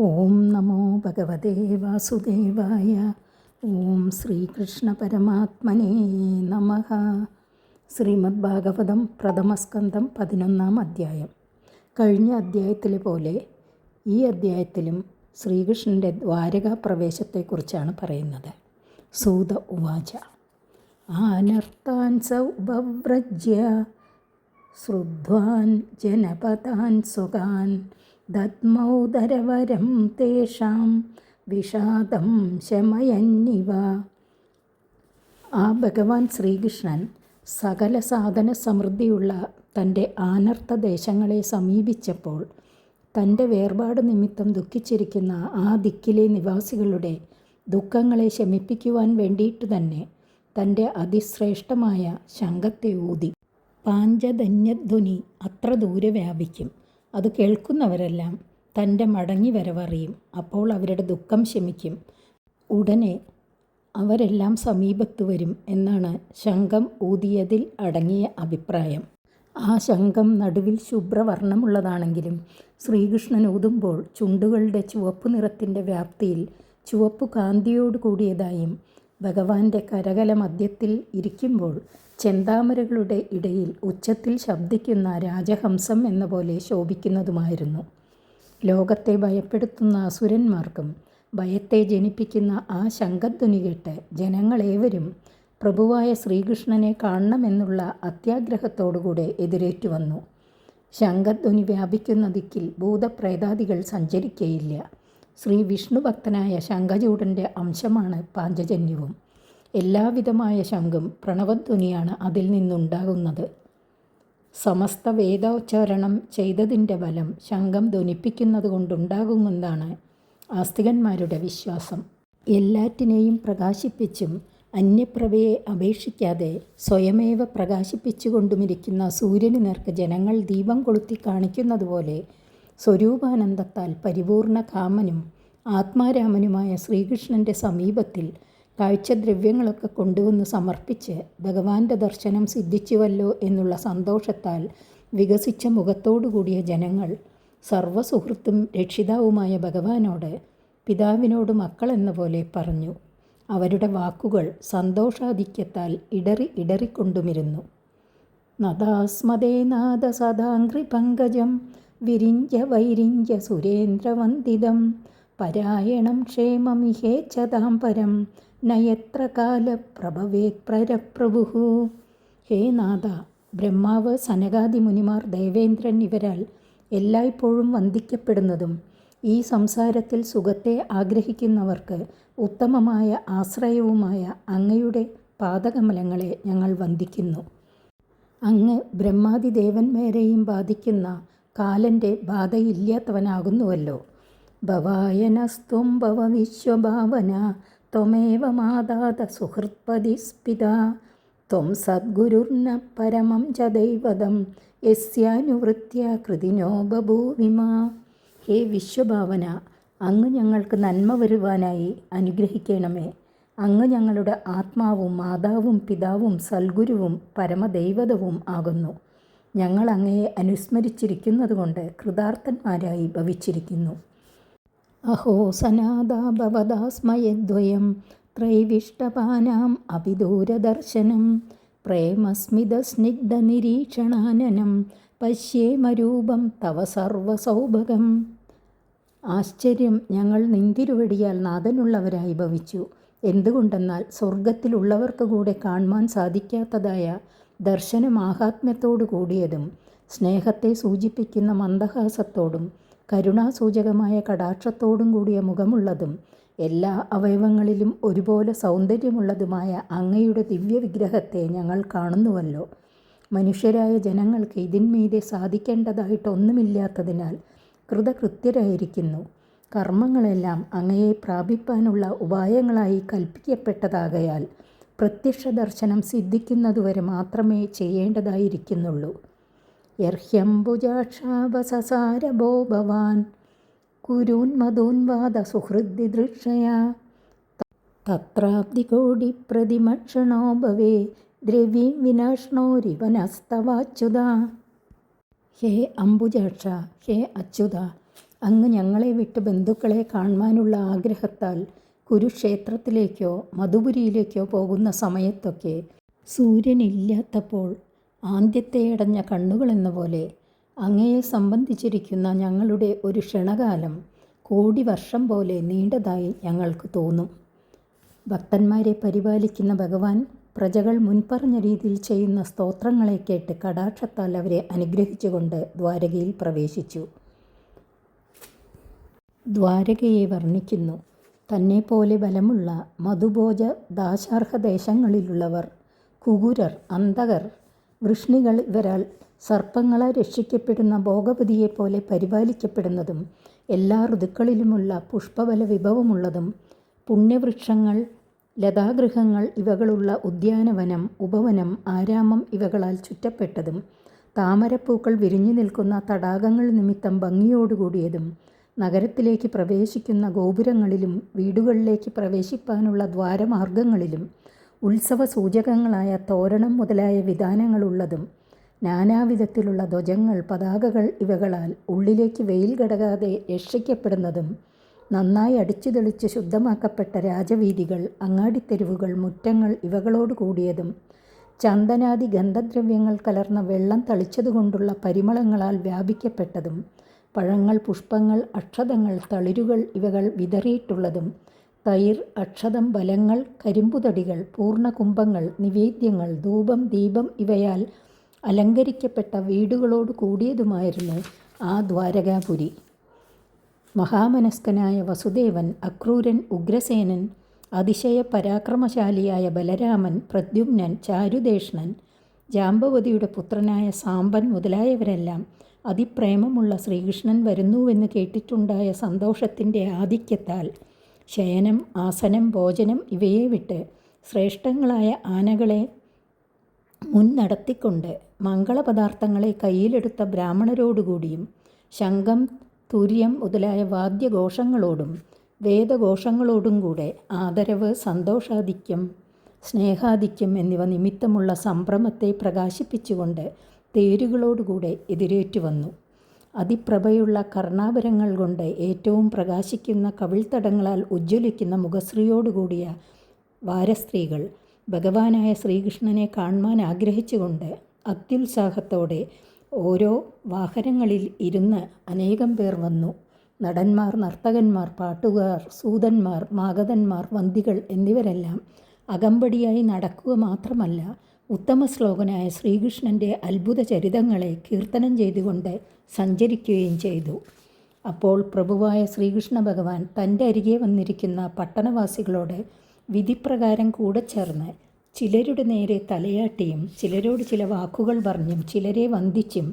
ഓം നമോ ഭഗവതേ വാസുദേവായ. ഓം ശ്രീകൃഷ്ണ പരമാത്മനേ നമ. ശ്രീമദ് ഭാഗവതം പ്രഥമസ്കന്ധം പതിനൊന്നാം അധ്യായം. കഴിഞ്ഞ അധ്യായത്തിലെ പോലെ ഈ അധ്യായത്തിലും ശ്രീകൃഷ്ണന്റെ ദ്വാരകാ പ്രവേശത്തെക്കുറിച്ചാണ് പറയുന്നത്. സൂത ഉവാച. ആനർത്താൻ സൗഭവ്രജ്യ ശ്രുധ്വാൻ ജനപതാൻ സുഖാൻ ദത്മൗദരവരം തേഷാം വിഷാദം ശമയന്നിവ. ആ ഭഗവാൻ ശ്രീകൃഷ്ണൻ സകല സാധന സമൃദ്ധിയുള്ള തന്റെ ആനർത്ഥ ദേശങ്ങളെ സമീപിച്ചപ്പോൾ തന്റെ വേർപാട് നിമിത്തം ദുഃഖിച്ചിരിക്കുന്ന ആ ദിക്കിലെ നിവാസികളുടെ ദുഃഖങ്ങളെ ശമിപ്പിക്കുവാൻ വേണ്ടിയിട്ട് തന്നെ തന്റെ അതിശ്രേഷ്ഠമായ ശങ്കത്തെ ഊതി. പാഞ്ചധന്യധ്വനി അത്ര ദൂരെ വ്യാപിക്കും. അത് കേൾക്കുന്നവരെല്ലാം തന്റെ മടങ്ങി വരവറിയും. അപ്പോൾ അവരുടെ ദുഃഖം ശമിക്കും. ഉടനെ അവരെല്ലാം സമീപത്ത് വരും എന്നാണ് ശംഖം ഊതിയതിൽ അടങ്ങിയ അഭിപ്രായം. ആ ശംഖം നടുവിൽ ശുഭ്രവർണമുള്ളതാണെങ്കിലും ശ്രീകൃഷ്ണൻ ഊതുമ്പോൾ ചുണ്ടുകളുടെ ചുവപ്പ് നിറത്തിന്റെ വ്യാപ്തിയിൽ ചുവപ്പ് കാന്തിയോട് കൂടിയതായും ഭഗവാന്റെ കരകല മധ്യത്തിൽ ഇരിക്കുമ്പോൾ ചെന്താമരകളുടെ ഇടയിൽ ഉച്ചത്തിൽ ശബ്ദിക്കുന്ന രാജഹംസം എന്ന പോലെ ശോഭിക്കുന്നതുമായിരുന്നു. ലോകത്തെ ഭയപ്പെടുത്തുന്ന അസുരന്മാർക്കും ഭയത്തെ ജനിപ്പിക്കുന്ന ആ ശങ്കധ്വനി കേട്ട് ജനങ്ങളേവരും പ്രഭുവായ ശ്രീകൃഷ്ണനെ കാണണമെന്നുള്ള അത്യാഗ്രഹത്തോടുകൂടെ എതിരേറ്റു വന്നു. ശങ്കധ്വനി വ്യാപിക്കുന്ന ദിക്കിൽ ഭൂതപ്രേതാദികൾ സഞ്ചരിക്കയില്ല. ശ്രീ വിഷ്ണു ഭക്തനായ ശംഖചൂടന്റെ അംശമാണ് പാഞ്ചജന്യവും. എല്ലാവിധമായ ശംഖും പ്രണവധ്വനിയാണ് അതിൽ നിന്നുണ്ടാകുന്നത്. സമസ്ത വേദോച്ചാരണം ചെയ്തതിന്റെ ഫലം ശംഖം ധ്വനിപ്പിക്കുന്നത് കൊണ്ടുണ്ടാകുമെന്നാണ് ആസ്തികന്മാരുടെ വിശ്വാസം. എല്ലാറ്റിനെയും പ്രകാശിപ്പിച്ചും അന്യപ്രഭയെ അപേക്ഷിക്കാതെ സ്വയമേവ പ്രകാശിപ്പിച്ചുകൊണ്ടുമിരിക്കുന്ന സൂര്യന് നേർക്ക് ജനങ്ങൾ ദീപം കൊളുത്തി കാണിക്കുന്നതുപോലെ സ്വരൂപാനന്ദത്താൽ പരിപൂർണ കാമനും ആത്മാരാമനുമായ ശ്രീകൃഷ്ണന്റെ സമീപത്തിൽ കാഴ്ചദ്രവ്യങ്ങളൊക്കെ കൊണ്ടുവന്ന് സമർപ്പിച്ച് ഭഗവാന്റെ ദർശനം സിദ്ധിച്ചുവല്ലോ എന്നുള്ള സന്തോഷത്താൽ വികസിച്ച മുഖത്തോടുകൂടിയ ജനങ്ങൾ സർവസുഹൃത്തും രക്ഷിതാവുമായ ഭഗവാനോട് പിതാവിനോട് മക്കൾ എന്ന പോലെ പറഞ്ഞു. അവരുടെ വാക്കുകൾ സന്തോഷാധിക്യത്താൽ ഇടറി ഇടറിക്കൊണ്ടുമിരുന്നു. നദാസ്മദേനാഥ സദാംഗ്രി പങ്കജം വിരിഞ്ച വൈരിഞ്ച സുരേന്ദ്രവന്ദിതം പരായണം ക്ഷേമമിഹേച്ഛതാം പരം നയത്ര പ്രഭവേ പ്രരപ്രഭു ഹേ നാഥ ബ്രഹ്മാവ് സനകാദി മുനിമാർ ദേവേന്ദ്രൻ ഇവരാൽ എല്ലായ്പ്പോഴും വന്ദിക്കപ്പെടുന്നതും ഈ സംസാരത്തിൽ സുഖത്തെ ആഗ്രഹിക്കുന്നവർക്ക് ഉത്തമമായ ആശ്രയവുമായ അങ്ങയുടെ പാദകമലങ്ങളെ ഞങ്ങൾ വന്ദിക്കുന്നു. അങ്ങ് ബ്രഹ്മാദിദേവന്മാരെയും ബാധിക്കുന്ന കാലന്റെ ബാധയില്ലാത്തവനാകുന്നുവല്ലോ. ഭവായനസ്ത്വം ഭവ വിശ്വഭാവന ത്വമേവ മാതാത സുഹൃത്പതിസ്പിത. ത്വം സദ്ഗുരുർന്ന പരമം ച ദൈവതം. യസ്യാനുവൃത്യ കൃതിനോ ബഭൂവിമ. ഹേ വിശ്വഭാവന അങ്ങ് ഞങ്ങൾക്ക് നന്മ വരുവാനായി അനുഗ്രഹിക്കണമേ. അങ്ങ് ഞങ്ങളുടെ ആത്മാവും മാതാവും പിതാവും സൽഗുരുവും പരമദൈവതവും ആകുന്നു. ഞങ്ങൾ അങ്ങയെ അനുസ്മരിച്ചിരിക്കുന്നതുകൊണ്ട് കൃതാർത്ഥന്മാരായി ഭവിച്ചിരിക്കുന്നു. അഹോ ഭവദാസ്മയദ്വയം ത്രൈവിഷ്ടപാനാം അഭിദൂരദർശനം പ്രേമസ്മിതസ്നിഗ്ധനിരീക്ഷണാനനം പശ്യേമരൂപം തവ സർവസൗഭകം. ആശ്ചര്യം ഞങ്ങൾ നിന്തിരുവടിയാൽ നാഥനുള്ളവരായി ഭവിച്ചു. എന്തുകൊണ്ടെന്നാൽ സ്വർഗത്തിലുള്ളവർക്ക് കൂടെ കാണുവാൻ സാധിക്കാത്തതായ ദർശനമാഹാത്മ്യത്തോടു കൂടിയതും സ്നേഹത്തെ സൂചിപ്പിക്കുന്ന മന്ദഹാസത്തോടും കരുണാസൂചകമായ കടാക്ഷത്തോടും കൂടിയ മുഖമുള്ളതും എല്ലാ അവയവങ്ങളിലും ഒരുപോലെ സൗന്ദര്യമുള്ളതുമായ അങ്ങയുടെ ദിവ്യവിഗ്രഹത്തെ ഞങ്ങൾ കാണുന്നുവല്ലോ. മനുഷ്യരായ ജനങ്ങൾക്ക് ഇതിന്മീതെ സാധിക്കേണ്ടതായിട്ടൊന്നുമില്ലാത്തതിനാൽ കൃതകൃത്യരായിരിക്കുന്നു. കർമ്മങ്ങളെല്ലാം അങ്ങയെ പ്രാപിപ്പാനുള്ള ഉപായങ്ങളായി കൽപ്പിക്കപ്പെട്ടതാകയാൽ പ്രത്യക്ഷ ദർശനം സിദ്ധിക്കുന്നതുവരെ മാത്രമേ ചെയ്യേണ്ടതായിരിക്കുന്നുള്ളൂ. യർഹ്യംബുജാക്ഷാവസസാരഭോ ഭവാൻ. കുരൂന്മധൂൻവാദ സുഹൃദ്ദിദൃക്ഷയാ. തത്രാബ്ദികോടിപ്രതിമക്ഷണോ ഭവേ. ദ്രവീം വിനാഷ്ണോരിവനസ്തവാച്യുത ഹേ അംബുജാക്ഷ ഹേ അച്യുത അങ്ങ് ഞങ്ങളെ വിട്ട് ബന്ധുക്കളെ കാണുവാനുള്ള ആഗ്രഹത്താൽ കുരുക്ഷേത്രത്തിലേക്കോ മധുപുരിയിലേക്കോ പോകുന്ന സമയത്തൊക്കെ സൂര്യനില്ലാത്തപ്പോൾ ആദ്യത്തെയടഞ്ഞ കണ്ണുകളെന്ന പോലെ അങ്ങയെ സംബന്ധിച്ചിരിക്കുന്ന ഞങ്ങളുടെ ഒരു ക്ഷണകാലം കോടി വർഷം പോലെ നീണ്ടതായി ഞങ്ങൾക്ക് തോന്നും. ഭക്തന്മാരെ പരിപാലിക്കുന്ന ഭഗവാൻ പ്രജകൾ മുൻപറഞ്ഞ രീതിയിൽ ചെയ്യുന്ന സ്തോത്രങ്ങളെ കേട്ട് കടാക്ഷത്താൽ അവരെ അനുഗ്രഹിച്ചുകൊണ്ട് ദ്വാരകയിൽ പ്രവേശിച്ചു. ദ്വാരകയെ വർണിക്കുന്നു. തന്നെപ്പോലെ ബലമുള്ള മധുഭോജ ദാശാർഹ ദേശങ്ങളിലുള്ളവർ കുകുരർ അന്തകർ വൃഷ്ണികൾ ഇവരാൽ സർപ്പങ്ങളാൽ രക്ഷിക്കപ്പെടുന്ന ഭോഗവതിയെപ്പോലെ പരിപാലിക്കപ്പെടുന്നതും എല്ലാ ഋതുക്കളിലുമുള്ള പുഷ്പബല വിഭവമുള്ളതും പുണ്യവൃക്ഷങ്ങൾ ലതാഗൃഹങ്ങൾ ഇവകളുള്ള ഉദ്യാനവനം ഉപവനം ആരാമം ഇവകളാൽ ചുറ്റപ്പെട്ടതും താമരപ്പൂക്കൾ വിരിഞ്ഞു നിൽക്കുന്ന തടാകങ്ങൾ നിമിത്തം ഭംഗിയോടുകൂടിയതും നഗരത്തിലേക്ക് പ്രവേശിക്കുന്ന ഗോപുരങ്ങളിലും വീടുകളിലേക്ക് പ്രവേശിപ്പാനുള്ള ദ്വാരമാർഗങ്ങളിലും ഉത്സവ സൂചകങ്ങളായ തോരണം മുതലായ വിധാനങ്ങളുള്ളതും നാനാവിധത്തിലുള്ള ധ്വജങ്ങൾ പതാകകൾ ഇവകളാൽ ഉള്ളിലേക്ക് വെയിൽ കടകാതെ രക്ഷിക്കപ്പെടുന്നതും നന്നായി അടിച്ചു തെളിച്ച് ശുദ്ധമാക്കപ്പെട്ട രാജവീതികൾ അങ്ങാടിത്തെരുവുകൾ മുറ്റങ്ങൾ ഇവകളോട് കൂടിയതും ചന്ദനാദി ഗന്ധദ്രവ്യങ്ങൾ കലർന്ന വെള്ളം തളിച്ചതുകൊണ്ടുള്ള പരിമളങ്ങളാൽ വ്യാപിക്കപ്പെട്ടതും പഴങ്ങൾ പുഷ്പങ്ങൾ അക്ഷതങ്ങൾ തളിരുകൾ ഇവകൾ വിതറിയിട്ടുള്ളതും തൈർ അക്ഷതം ബലങ്ങൾ കരിമ്പുതടികൾ പൂർണകുംഭങ്ങൾ നിവേദ്യങ്ങൾ ധൂപം ദീപം ഇവയാൽ അലങ്കരിക്കപ്പെട്ട വീടുകളോട് കൂടിയതുമായിരുന്നു ആ ദ്വാരകാപുരി. മഹാമനസ്കനായ വസുദേവൻ അക്രൂരൻ ഉഗ്രസേനൻ അതിശയ പരാക്രമശാലിയായ ബലരാമൻ പ്രദ്യുമ്നൻ ചാരുദേഷ്ണൻ ജാമ്പവതിയുടെ പുത്രനായ സാമ്പൻ മുതലായവരെല്ലാം അതിപ്രേമമുള്ള ശ്രീകൃഷ്ണൻ വരുന്നുവെന്ന് കേട്ടിട്ടുണ്ടായ സന്തോഷത്തിന്റെ ആധിക്യത്താൽ ശയനം ആസനം ഭോജനം ഇവയെ വിട്ട് ശ്രേഷ്ഠങ്ങളായ ആനകളെ മുൻ നടത്തിക്കൊണ്ട് മംഗളപദാർത്ഥങ്ങളെ കയ്യിലെടുത്ത ബ്രാഹ്മണരോടുകൂടിയും ശംഖം തുര്യം മുതലായ വാദ്യഘോഷങ്ങളോടും വേദഘോഷങ്ങളോടും കൂടെ ആദരവ് സന്തോഷാധിക്യം സ്നേഹാധിക്യം എന്നിവ നിമിത്തമുള്ള സംഭ്രമത്തെ പ്രകാശിപ്പിച്ചുകൊണ്ട് തേരുകളോടുകൂടെ എതിരേറ്റു വന്നു അതിപ്രഭയുള്ള കർണാഭരങ്ങൾ കൊണ്ട് ഏറ്റവും പ്രകാശിക്കുന്ന കവിൾത്തടങ്ങളാൽ ഉജ്ജ്വലിക്കുന്ന മുഖശ്രീയോടുകൂടിയ വാരസ്ത്രീകൾ ഭഗവാനായ ശ്രീകൃഷ്ണനെ കാണുവാൻ ആഗ്രഹിച്ചുകൊണ്ട് അത്യുത്സാഹത്തോടെ ഓരോ വാഹനങ്ങളിൽ ഇരുന്ന് അനേകം പേർ വന്നു. നടന്മാർ നർത്തകന്മാർ പാട്ടുകാർ സൂതന്മാർ മാഗതന്മാർ വന്തികൾ എന്നിവരെല്ലാം അകമ്പടിയായി നടക്കുക മാത്രമല്ല ഉത്തമ ശ്ലോകനായ ശ്രീകൃഷ്ണന്റെ അത്ഭുത ചരിതങ്ങളെ കീർത്തനം ചെയ്തുകൊണ്ട് സഞ്ചരിക്കുകയും ചെയ്തു. അപ്പോൾ പ്രഭുവായ ശ്രീകൃഷ്ണ ഭഗവാൻ തന്റെ അരികെ വന്നിരിക്കുന്ന പട്ടണവാസികളോട് വിധിപ്രകാരം കൂടെ ചേർന്ന് ചിലരുടെ നേരെ തലയാട്ടിയും ചിലരോട് ചില വാക്കുകൾ പറഞ്ഞും ചിലരെ വന്ദിച്ചും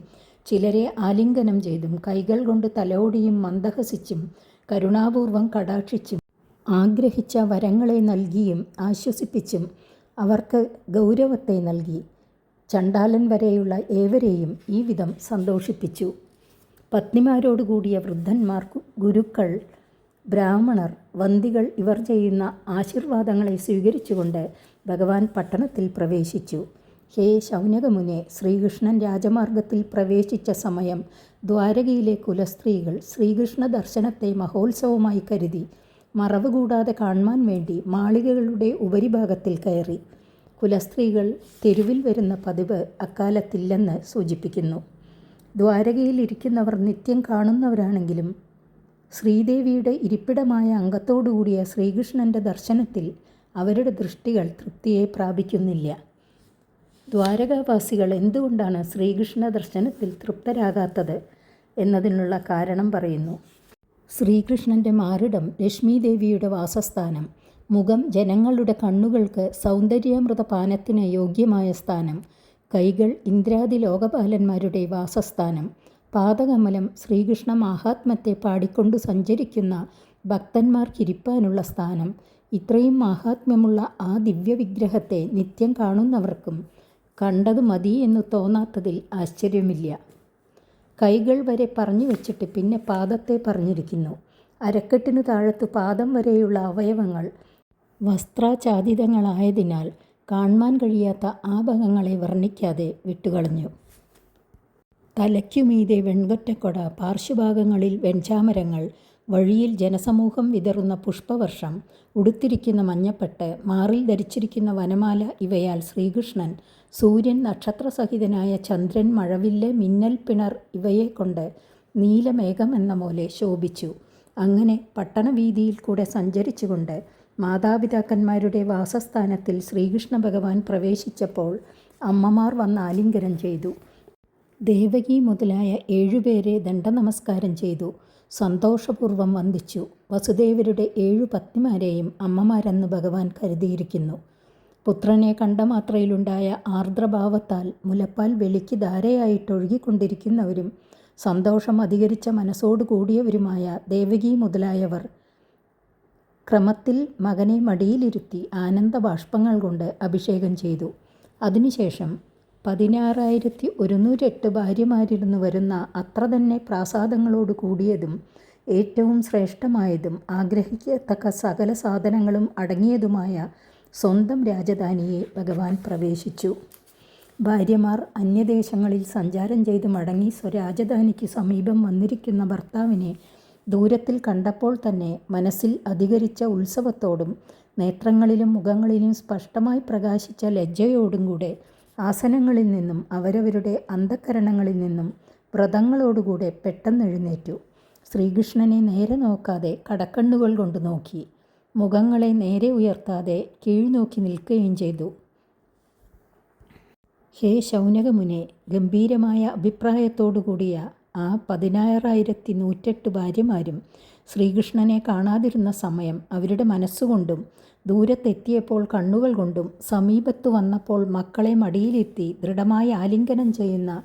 ചിലരെ ആലിംഗനം ചെയ്തും കൈകൾ കൊണ്ട് തലോടിയും മന്ദഹസിച്ചും കരുണാപൂർവം കടാക്ഷിച്ചും ആഗ്രഹിച്ച വരങ്ങളെ നൽകിയും ആശ്വസിപ്പിച്ചും അവർക്ക് ഗൗരവത്തെ നൽകി. ചണ്ടാലൻ വരെയുള്ള ഏവരെയും ഈ വിധം സന്തോഷിപ്പിച്ചു. പത്നിമാരോടുകൂടിയ വൃദ്ധന്മാർ ഗുരുക്കൾ ബ്രാഹ്മണർ വന്ദികൾ ഇവർ ചെയ്യുന്ന ആശീർവാദങ്ങളെ സ്വീകരിച്ചുകൊണ്ട് ഭഗവാൻ പട്ടണത്തിൽ പ്രവേശിച്ചു. ഹേ ശൗനകമുനെ ശ്രീകൃഷ്ണൻ രാജമാർഗത്തിൽ പ്രവേശിച്ച സമയം ദ്വാരകയിലെ കുലസ്ത്രീകൾ ശ്രീകൃഷ്ണ ദർശനത്തെ മഹോത്സവമായി കരുതി. മറവ് കൂടാതെ കാണുവാൻ വേണ്ടി മാളികകളുടെ ഉപരിഭാഗത്തിൽ കയറി. കുലസ്ത്രീകൾ തെരുവിൽ വരുന്ന പതിവ് അക്കാലത്തില്ലെന്ന് സൂചിപ്പിക്കുന്നു. ദ്വാരകയിൽ ഇരിക്കുന്നവർ നിത്യം കാണുന്നവരാണെങ്കിലും ശ്രീദേവിയുടെ ഇരിപ്പിടമായ അംഗത്തോടുകൂടിയ ശ്രീകൃഷ്ണന്റെ ദർശനത്തിൽ അവരുടെ ദൃഷ്ടികൾ തൃപ്തിയെ പ്രാപിക്കുന്നില്ല. ദ്വാരകാവാസികൾ എന്തുകൊണ്ടാണ് ശ്രീകൃഷ്ണ ദർശനത്തിൽ തൃപ്തരാകാത്തത് എന്നതിനുള്ള കാരണം പറയുന്നു. ശ്രീകൃഷ്ണന്റെ മാറിടം ലക്ഷ്മീദേവിയുടെ വാസസ്ഥാനം. മുഖം ജനങ്ങളുടെ കണ്ണുകൾക്ക് സൗന്ദര്യാമൃത പാനത്തിന് യോഗ്യമായ സ്ഥാനം. കൈകൾ ഇന്ദ്രാദി ലോകപാലന്മാരുടെ വാസസ്ഥാനം. പാദകമലം ശ്രീകൃഷ്ണ മാഹാത്മ്യത്തെ പാടിക്കൊണ്ട് സഞ്ചരിക്കുന്ന ഭക്തന്മാർക്കിരിപ്പാനുള്ള സ്ഥാനം. ഇത്രയും മാഹാത്മ്യമുള്ള ആ ദിവ്യവിഗ്രഹത്തെ നിത്യം കാണുന്നവർക്കും കണ്ടത് മതി എന്ന് തോന്നാത്തതിൽ ആശ്ചര്യമില്ല. കൈകൾ വരെ പറഞ്ഞു വെച്ചിട്ട് പിന്നെ പാദത്തെ പറഞ്ഞിരിക്കുന്നു. അരക്കെട്ടിനു താഴത്ത് പാദം വരെയുള്ള അവയവങ്ങൾ വസ്ത്രാച്ഛാദിതങ്ങളായതിനാൽ കാണുവാൻ കഴിയാത്ത ആ ഭാഗങ്ങളെ വർണിക്കാതെ വിട്ടുകളഞ്ഞു. തലയ്ക്കുമീതെ വെൺകൊറ്റക്കൊട പാർശ്വഭാഗങ്ങളിൽ വെൺചാമരങ്ങൾ വഴിയിൽ ജനസമൂഹം വിതറുന്ന പുഷ്പവർഷം ഉടുത്തിരിക്കുന്ന മഞ്ഞപ്പെട്ട് മാറിൽ ധരിച്ചിരിക്കുന്ന വനമാല ഇവയാൽ ശ്രീകൃഷ്ണൻ സൂര്യൻ നക്ഷത്രസഹിതനായ ചന്ദ്രൻ മഴവില്ല് മിന്നൽ പിണർ ഇവയെക്കൊണ്ട് നീലമേഘമെന്ന പോലെ ശോഭിച്ചു. അങ്ങനെ പട്ടണവീതിയിൽ കൂടെ സഞ്ചരിച്ചുകൊണ്ട് മാതാപിതാക്കന്മാരുടെ വാസസ്ഥാനത്തിൽ ശ്രീകൃഷ്ണ ഭഗവാൻ പ്രവേശിച്ചപ്പോൾ അമ്മമാർ വന്ന് ആലിംഗനം ചെയ്തു. ദേവകി മുതലായ ഏഴുപേരെ ദണ്ഡനമസ്കാരം ചെയ്തു. സന്തോഷപൂർവം വന്ദിച്ചു. വസുദേവരുടെ ഏഴു പത്നിമാരെയും അമ്മമാരെന്ന് ഭഗവാൻ കരുതിയിരിക്കുന്നു. പുത്രനെ കണ്ട മാത്രയിലുണ്ടായ ആർദ്രഭാവത്താൽ മുലപ്പാൽ വെളിക്ക് ധാരയായിട്ടൊഴുകിക്കൊണ്ടിരിക്കുന്നവരും സന്തോഷം അധികരിച്ച മനസ്സോടു കൂടിയവരുമായ ദേവകി മുതലായവർ ക്രമത്തിൽ മകനെ മടിയിലിരുത്തി ആനന്ദ ബാഷ്പങ്ങൾ കൊണ്ട് അഭിഷേകം ചെയ്തു. അതിനുശേഷം പതിനാറായിരത്തി ഒരുന്നൂറ്റെട്ട് ഭാര്യമാരിരുന്നു വരുന്ന അത്ര തന്നെ പ്രാസാദങ്ങളോട് കൂടിയതും ഏറ്റവും ശ്രേഷ്ഠമായതും ആഗ്രഹിക്കത്തക്ക സകല സാധനങ്ങളും അടങ്ങിയതുമായ സ്വന്തം രാജധാനിയെ ഭഗവാൻ പ്രവേശിച്ചു. ഭാര്യമാർ അന്യദേശങ്ങളിൽ സഞ്ചാരം ചെയ്ത് മടങ്ങി സ്വരാജധാനിക്ക് സമീപം വന്നിരിക്കുന്ന ഭർത്താവിനെ ദൂരത്തിൽ കണ്ടപ്പോൾ തന്നെ മനസ്സിൽ അധികരിച്ച ഉത്സവത്തോടും നേത്രങ്ങളിലും മുഖങ്ങളിലും സ്പഷ്ടമായി പ്രകാശിച്ച ലജ്ജയോടും കൂടെ ആസനങ്ങളിൽ നിന്നും അവരവരുടെ അന്ധക്കരണങ്ങളിൽ നിന്നും വ്രതങ്ങളോടുകൂടെ പെട്ടെന്നെഴുന്നേറ്റു ശ്രീകൃഷ്ണനെ നേരെ നോക്കാതെ കടക്കണ്ണുകൾ കൊണ്ട് നോക്കി. മുഖങ്ങളെ നേരെ ഉയർത്താതെ കീഴ്നോക്കി നിൽക്കുകയും ചെയ്തു. ഹേ ശൗനകമുനെ ഗംഭീരമായ അഭിപ്രായത്തോടു കൂടിയ ആ പതിനാറായിരത്തി നൂറ്റെട്ട് ഭാര്യമാരും ശ്രീകൃഷ്ണനെ കാണാതിരുന്ന സമയം അവരുടെ മനസ്സുകൊണ്ടും ദൂരത്തെത്തിയപ്പോൾ കണ്ണുകൾ കൊണ്ടും സമീപത്തു വന്നപ്പോൾ മക്കളെ മടിയിലെത്തി ദൃഢമായി ആലിംഗനം ചെയ്യുന്ന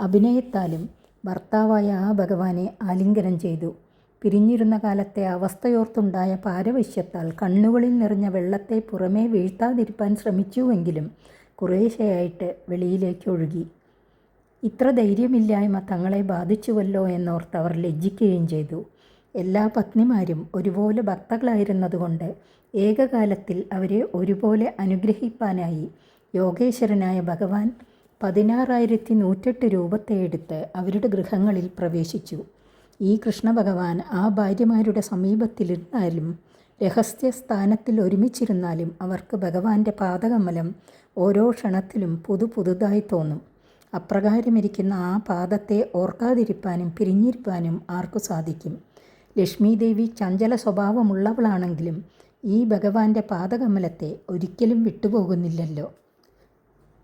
അഭിനയത്താലും ഭർത്താവായ ആ ഭഗവാനെ ആലിംഗനം ചെയ്തു. പിരിഞ്ഞിരുന്ന കാലത്തെ അവസ്ഥയോർത്തുണ്ടായ പാരവശ്യത്താൽ കണ്ണുകളിൽ നിറഞ്ഞ വെള്ളത്തെ പുറമേ വീഴ്ത്താതിരിപ്പാൻ ശ്രമിച്ചുവെങ്കിലും കുറേശ്ശെയായിട്ട് വെളിയിലേക്ക് ഒഴുകി. ഇത്ര ധൈര്യമില്ലായ്മ തങ്ങളെ ബാധിച്ചുവല്ലോ എന്നോർത്ത് അവർ ലജ്ജിക്കുകയും ചെയ്തു. എല്ലാ പത്നിമാരും ഒരുപോലെ ഭക്തകളായിരുന്നതുകൊണ്ട് ഏകകാലത്തിൽ അവരെ ഒരുപോലെ അനുഗ്രഹിപ്പാനായി യോഗേശ്വരനായ ഭഗവാൻ പതിനാറായിരത്തി നൂറ്റെട്ട് രൂപത്തെ എടുത്ത് അവരുടെ ഗൃഹങ്ങളിൽ പ്രവേശിച്ചു. ഈ കൃഷ്ണ ഭഗവാൻ ആ ഭാര്യമാരുടെ സമീപത്തിലിരുന്നാലും രഹസ്യ സ്ഥാനത്തിൽ ഒരുമിച്ചിരുന്നാലും അവർക്ക് ഭഗവാന്റെ പാദകമലം ഓരോ ക്ഷണത്തിലും പുതു പുതുതായി തോന്നും. അപ്രകാരമിരിക്കുന്ന ആ പാദത്തെ ഓർക്കാതിരിപ്പാനും പിരിഞ്ഞിരിപ്പാനും ആർക്കു സാധിക്കും? ലക്ഷ്മീദേവി ചഞ്ചല സ്വഭാവമുള്ളവളാണെങ്കിലും ഈ ഭഗവാന്റെ പാദകമലത്തെ ഒരിക്കലും വിട്ടുപോകുന്നില്ലല്ലോ.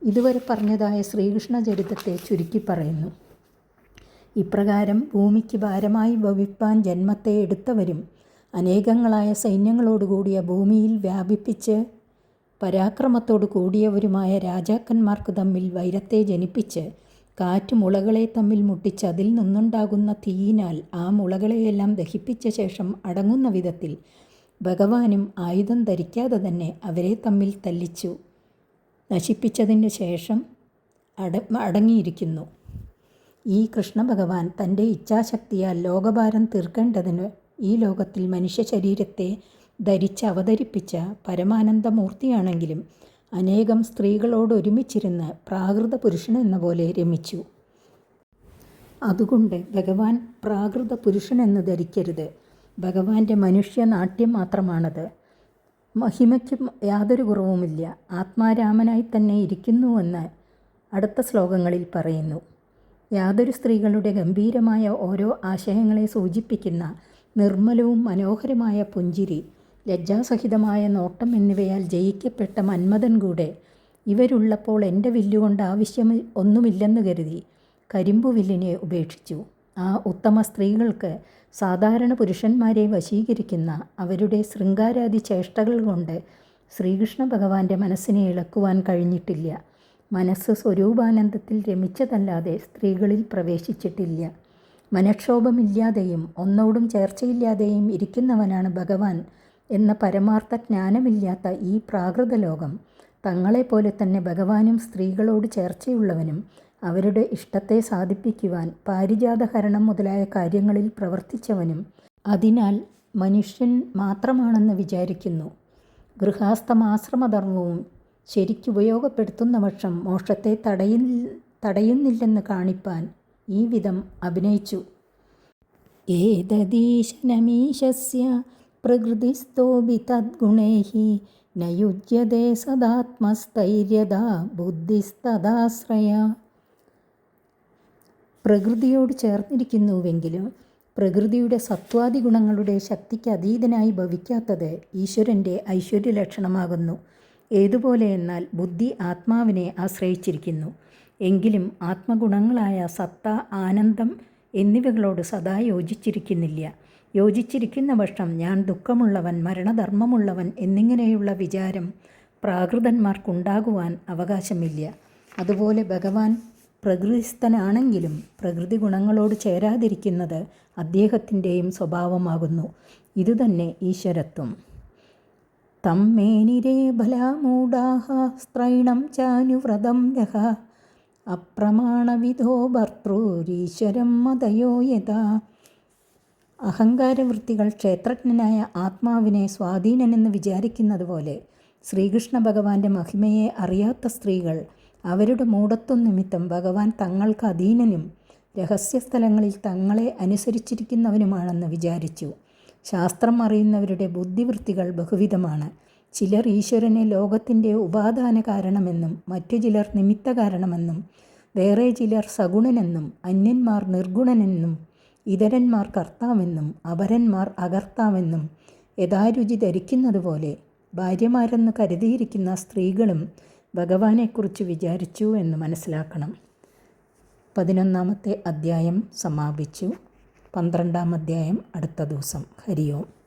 ഇതുവരെ പറഞ്ഞതായ ശ്രീകൃഷ്ണ ചരിതത്തെ ചുരുക്കി പറയുന്നു. ഇപ്രകാരം ഭൂമിക്ക് ഭാരമായി ഭവിപ്പാൻ ജന്മത്തെ എടുത്തവരും അനേകങ്ങളായ സൈന്യങ്ങളോടുകൂടിയ ഭൂമിയിൽ വ്യാപിപ്പിച്ച് പരാക്രമത്തോടു കൂടിയവരുമായ രാജാക്കന്മാർക്ക് തമ്മിൽ വൈരത്തെ ജനിപ്പിച്ച് കാറ്റ് മുളകളെ തമ്മിൽ മുട്ടിച്ച് അതിൽ നിന്നുണ്ടാകുന്ന തീയിനാൽ ആ മുളകളെയെല്ലാം ദഹിപ്പിച്ച ശേഷം അടങ്ങുന്ന വിധത്തിൽ ഭഗവാനും ആയുധം ധരിക്കാതെ തന്നെ അവരെ തമ്മിൽ തല്ലിച്ചു. നശിപ്പിച്ചതിന് ശേഷം അട അടങ്ങിയിരിക്കുന്നു. ഈ കൃഷ്ണ ഭഗവാൻ തന്റെ ഇച്ഛാശക്തിയാൽ ലോകഭാരം തീർക്കേണ്ടതിന് ഈ ലോകത്തിൽ മനുഷ്യ ശരീരത്തെ ധരിച്ച് അവതരിപ്പിച്ച പരമാനന്ദമൂർത്തിയാണെങ്കിലും അനേകം സ്ത്രീകളോട് ഒരുമിച്ചിരുന്ന് പ്രാകൃത പുരുഷൻ എന്ന പോലെ രമിച്ചു. അതുകൊണ്ട് ഭഗവാൻ പ്രാകൃത പുരുഷൻ എന്ന് ധരിക്കരുത്. ഭഗവാന്റെ മനുഷ്യനാട്യം മാത്രമാണത്. മഹിമയ്ക്കും യാതൊരു കുറവുമില്ല. ആത്മാരാമനായി തന്നെ ഇരിക്കുന്നുവെന്ന് അടുത്ത ശ്ലോകങ്ങളിൽ പറയുന്നു. യാതൊരു സ്ത്രീകളുടെ ഗംഭീരമായ ഓരോ ആശയങ്ങളെ സൂചിപ്പിക്കുന്ന നിർമ്മലവും മനോഹരമായ പുഞ്ചിരി ലജ്ജാസഹിതമായ നോട്ടം എന്നിവയാൽ ജയിക്കപ്പെട്ട മന്മഥൻ കൂടെ ഇവരുള്ളപ്പോൾ എന്റെ വില്ലുകൊണ്ട് ആവശ്യം ഒന്നുമില്ലെന്ന് കരുതി കരിമ്പു വില്ലിനെ ഉപേക്ഷിച്ചു. ആ ഉത്തമ സ്ത്രീകൾക്ക് സാധാരണ പുരുഷന്മാരെ വശീകരിക്കുന്ന അവരുടെ ശൃംഗാരാദി ചേഷ്ടകൾ കൊണ്ട് ശ്രീകൃഷ്ണ ഭഗവാന്റെ മനസ്സിനെ ഇളക്കുവാൻ കഴിഞ്ഞിട്ടില്ല. മനസ്സ് സ്വരൂപാനന്ദത്തിൽ രമിച്ചതല്ലാതെ സ്ത്രീകളിൽ പ്രവേശിച്ചിട്ടില്ല. മനക്ഷോഭമില്ലാതെയും ഒന്നോടും ചേർച്ചയില്ലാതെയും ഇരിക്കുന്നവനാണ് ഭഗവാൻ. എന്ന പരമാർത്ഥ ജ്ഞാനമില്ലാത്ത ഈ പ്രാകൃത ലോകം തങ്ങളെപ്പോലെ തന്നെ ഭഗവാനും സ്ത്രീകളോട് ചേർച്ചയുള്ളവനും അവരുടെ ഇഷ്ടത്തെ സാധിപ്പിക്കുവാൻ പാരിജാതഹരണം മുതലായ കാര്യങ്ങളിൽ പ്രവർത്തിച്ചവനും അതിനാൽ മനുഷ്യൻ മാത്രമാണെന്ന് വിചാരിക്കുന്നു. ഗൃഹാസ്ഥമാശ്രമധർമ്മവും ശരിക്കുപയോഗപ്പെടുത്തുന്ന പക്ഷം മോക്ഷത്തെ തടയി തടയുന്നില്ലെന്ന് കാണിപ്പാൻ ഈ വിധം അഭിനയിച്ചു. ഏതദീശനമീശസ്യ പ്രകൃതിസ്ഥോഭി തദ്ഗുണൈः ന യുജ്യതേ സദാത്മസ്ഥൈര്യതാ പ്രകൃതിയോട് ചേർന്നിരിക്കുന്നുവെങ്കിലും പ്രകൃതിയുടെ സത്വാദി ഗുണങ്ങളുടെ ശക്തിക്ക് അതീതനായി ഭവിക്കാത്തത് ഈശ്വരന്റെ ഐശ്വര്യലക്ഷണമാകുന്നു. ഏതുപോലെ എന്നാൽ ബുദ്ധി ആത്മാവിനെ ആശ്രയിച്ചിരിക്കുന്നു. എങ്കിലും ആത്മഗുണങ്ങളായ സത്ത ആനന്ദം എന്നിവകളോട് സദാ യോജിച്ചിരിക്കുന്നില്ല. യോജിച്ചിരിക്കുന്ന പക്ഷം ഞാൻ ദുഃഖമുള്ളവൻ മരണധർമ്മമുള്ളവൻ എന്നിങ്ങനെയുള്ള വിചാരം പ്രാകൃതന്മാർക്കുണ്ടാകുവാൻ അവകാശമില്ല. അതുപോലെ ഭഗവാൻ പ്രകൃതിസ്ഥനാണെങ്കിലും പ്രകൃതി ഗുണങ്ങളോട് ചേരാതിരിക്കുന്നത് അദ്ദേഹത്തിന്റെയും സ്വഭാവമാകുന്നു. ഇതുതന്നെ ഈശ്വരത്വം. തം മേനിരേ ബലാമൂഢാഹ സ്ത്രൈണം ചാനുവ്രതം യഹ അപ്രമാണവിധോ ഭർത്തൃരീശ്വരം മതയോ യഥാ. അഹങ്കാരവൃത്തികൾ ക്ഷേത്രജ്ഞനായ ആത്മാവിനെ സ്വാധീനനെന്ന് വിചാരിക്കുന്നത് പോലെ ശ്രീകൃഷ്ണ ഭഗവാന്റെ മഹിമയെ അറിയാത്ത സ്ത്രീകൾ അവരുടെ മൂഢത്വം നിമിത്തം ഭഗവാൻ തങ്ങൾക്ക് അധീനനും രഹസ്യസ്ഥലങ്ങളിൽ തങ്ങളെ അനുസരിച്ചിരിക്കുന്നവനുമാണെന്ന് വിചാരിച്ചു. ശാസ്ത്രം അറിയുന്നവരുടെ ബുദ്ധിവൃത്തികൾ ബഹുവിധമാണ്. ചിലർ ഈശ്വരനെ ലോകത്തിന്റെ ഉപാദാന കാരണമെന്നും മറ്റു ചിലർ നിമിത്ത കാരണമെന്നും വേറെ ചിലർ സഗുണനെന്നും അന്യന്മാർ നിർഗുണനെന്നും ഇതരന്മാർ കർത്താവെന്നും അപരന്മാർ അകർത്താവെന്നും യഥാരുചി ധരിക്കുന്നതുപോലെ ഭാര്യമാരെന്ന് കരുതിയിരിക്കുന്ന സ്ത്രീകളും ഭഗവാനെക്കുറിച്ച് വിചാരിച്ചു എന്ന് മനസ്സിലാക്കണം. പതിനൊന്നാമത്തെ അധ്യായം സമാപിച്ചു. പന്ത്രണ്ടാം അധ്യായം അടുത്ത ദിവസം. ഹരിയോം.